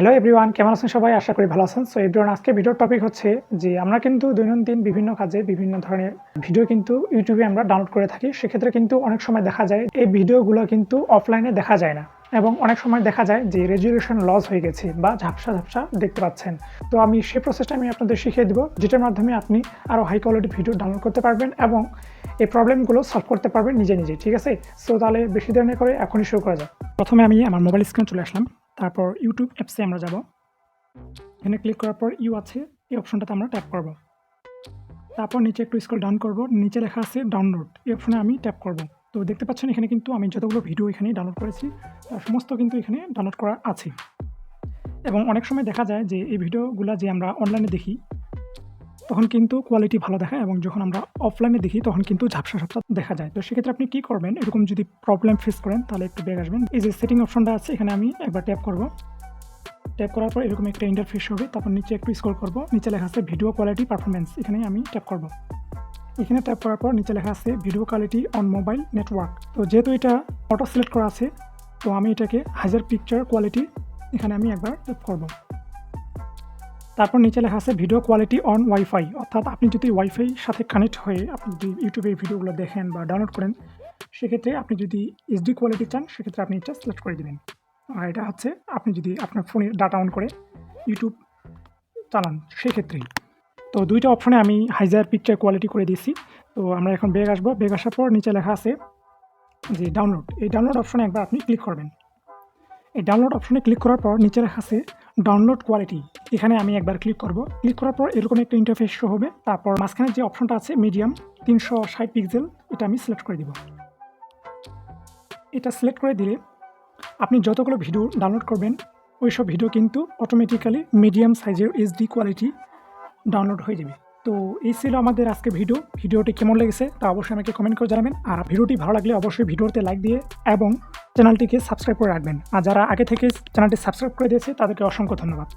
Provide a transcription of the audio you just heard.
Hello everyone কেমন আছেন সবাই? আশা করি ভালো আছেন। সো এভরিওয়ান আজকে ভিডিওর টপিক হচ্ছে যে আমরা কিন্তু দৈনন্দিন বিভিন্ন কাজে বিভিন্ন ধরনের ভিডিও কিন্তু ইউটিউবে আমরা ডাউনলোড করে থাকি। সেক্ষেত্রে কিন্তু অনেক সময় দেখা যায়, এই ভিডিওগুলো কিন্তু অফলাইনে দেখা যায় না। এবং অনেক সময় দেখা যায় যে রেজুলেশন লস হয়ে গেছে বা ঝাপসা ঝাপসা দেখতে পাচ্ছেন। তো আমি সেই প্রসেসটা আমি আপনাদের শিখিয়ে দেবো, যেটার মাধ্যমে আপনি আরও হাই কোয়ালিটি ভিডিও ডাউনলোড করতে পারবেন এবং এই প্রবলেমগুলো সলভ করতে পারবেন নিজে নিজে, ঠিক আছে? সো তাহলে বেশি দেরি করে এখনই শুরু করা যাক। প্রথমে আমি আমার মোবাইল স্ক্রিনে চলে আসলাম। তারপর ইউটিউব অ্যাপসে আমরা যাব। এখানে ক্লিক করার পর ইউ আছে, এই অপশনটাতে আমরা ট্যাপ করব। তারপর নিচে একটু স্ক্রল ডাউন করব, নিচে লেখা আছে ডাউনলোড এই অপশনে আমি ট্যাপ করব। তো দেখতে পাচ্ছেন এখানে কিন্তু আমি যতগুলো ভিডিও এখানে ডাউনলোড করেছি তার সমস্ত কিন্তু এখানে ডাউনলোড করা আছে। এবং অনেক সময় দেখা যায় যে এই ভিডিওগুলো যে আমরা অনলাইনে দেখি তখন কিন্তু কোয়ালিটি ভালো দেখায় এবং যখন আমরা অফলাইনে দেখি, তখন কিন্তু ঝাপসা ঝাপসা দেখা যায়। তো সেক্ষেত্রে আপনি কী করবেন? এরকম যদি প্রবলেম ফেস করেন, তাহলে একটু বেগ আসবেন। এই যে সেটিং অপশনটা আছে, এখানে আমি একবার ট্যাপ করব। ট্যাপ করার পর এরকম একটা ইন্টারফেস হবে। তারপর নিচে একটু স্ক্রল করব। নিচে লেখা আছে ভিডিও কোয়ালিটি পারফরমেন্স এখানে আমি ট্যাপ করব। এখানে ট্যাপ করার পর নিচে লেখা আছে video quality on mobile network তো যেহেতু এটা অটো সিলেক্ট করা আছে, তো আমি এটাকে হাজার পিকচার কোয়ালিটি এখানে আমি একবার ট্যাপ করব। তারপর নিচে লেখা আছে ভিডিও কোয়ালিটি অন ওয়াইফাই অর্থাৎ আপনি যদি ওয়াইফাই সাথে কানেক্ট হয়ে আপনি যদি ইউটিউবে ভিডিওগুলো দেখেন বা ডাউনলোড করেন, সেক্ষেত্রে আপনি যদি এইচডি কোয়ালিটি চান, সেক্ষেত্রে আপনি এটা সিলেক্ট করে দেবেন। আর এটা হচ্ছে আপনি যদি আপনার ফোনে ডাটা অন করে ইউটিউব চালান, সেক্ষেত্রেই। তো দুইটা অপশনে আমি হাইজার পিকচার কোয়ালিটি করে দিয়েছি। তো আমরা এখন বেগ আসব। বেগ আসার পর নিচে লেখা আছে যে ডাউনলোড এই ডাউনলোড অপশনে একবার আপনি ক্লিক করবেন। এই ডাউনলোড অপশনে ক্লিক করার পর নিচে লেখা আছে ডাউনলোড কোয়ালিটি এখানে আমি একবার ক্লিক করব। ক্লিক করার পর এরকম একটা ইন্টারফেস শো হবে। তারপর মাঝখানে যে অপশনটা আছে মিডিয়াম তিনশো ষাট পিক্সেল এটা আমি সিলেক্ট করে দিব। এটা সিলেক্ট করে দিলে আপনি যতগুলো ভিডিও ডাউনলোড করবেন ওই সব ভিডিও কিন্তু অটোমেটিক্যালি মিডিয়াম সাইজের এইচডি কোয়ালিটি ডাউনলোড হয়ে যাবে। তো এই ছিল আমাদের আজকে ভিডিও ভিডিওটি কেমন লেগেছে তা অবশ্যই আমাকে কমেন্ট করে জানাবেন। আর ভিডিওটি ভালো লাগলে অবশ্যই ভিডিওতে লাইক দিয়ে এবং চ্যানেলটিকে সাবস্ক্রাইব করে রাখবেন। আর যারা আগে থেকে চ্যানেলটি সাবস্ক্রাইব করে দিয়েছে, তাদেরকে অসংখ্য ধন্যবাদ।